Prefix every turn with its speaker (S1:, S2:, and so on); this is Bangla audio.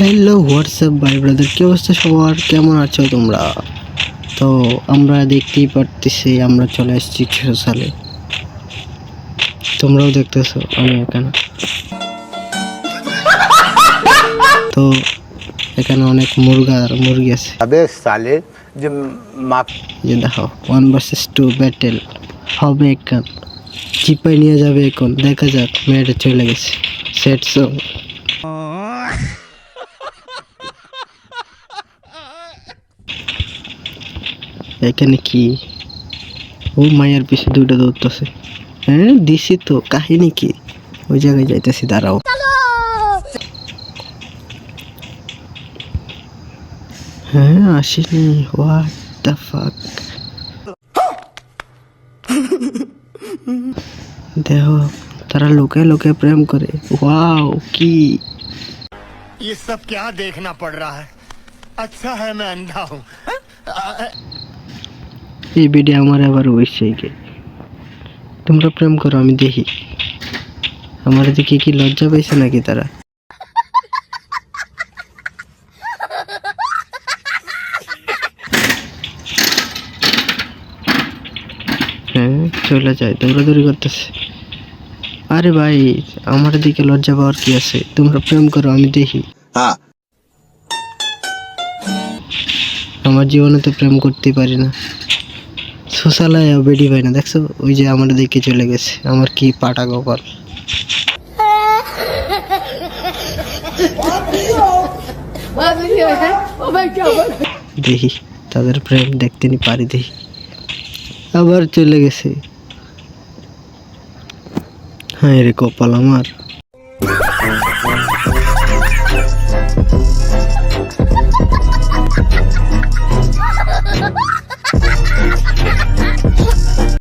S1: হ্যালো হোয়াটসঅ্যাপ বাই ব্রাদার কী অবস্থা সবার? কেমন আছো তোমরা? তো আমরা দেখতেই পারতেছি আমরা চলে এসেছি ছশো সালে। তোমরাও দেখতেছো আমি এখানে। তো এখানে অনেক মুরগা আর মুরগি আছে।
S2: তবে সালে যে মাপ
S1: যে দেখো ওয়ান ভার্সেস টু ব্যাটেল হবে এখন। চিপাই নিয়ে যাবে এখন। দেখা যাক মেয়েটা চলে গেছে। সেট সং এখানে কি ও মায়ের পিছে দুইটা দৌড়তেছে হ্যাঁ দিছি তো কাহিনী কি ওই জায়গায় যাইতেছি দাঁড়াও হ্যাঁ আসিনি হোয়াট দ্য ফাক দেখো তারা লোকে লোকে প্রেম করে ওয়াও কি
S3: ये सब क्या देखना पड़ रहा है अच्छा है मैं अंधा हूँ
S1: এই ভিডিও আমার আবার ওয়েবসাইটে তোমরা প্রেম করো আমি দেখি। আমার দিকে কি লজ্জা পাইছে নাকি তারা? হ্যাঁ চলে যায় দৌড়াদৌড়ি করতেছে। আরে ভাই আমার দিকে লজ্জা পাওয়ার কি আছে? তোমরা প্রেম করো আমি দেখি। আমার জীবনে তো প্রেম করতে পারি না। সোশ্যালায় বেডি পাই না। দেখছ? ওই যে আমার দিকে চলে গেছে। আমার কি পাটা কপাল। দেখি, তাদের প্রেম দেখতে নি, পারি দেখি। আবার চলে গেছে। হ্যাঁ রে কপাল আমার।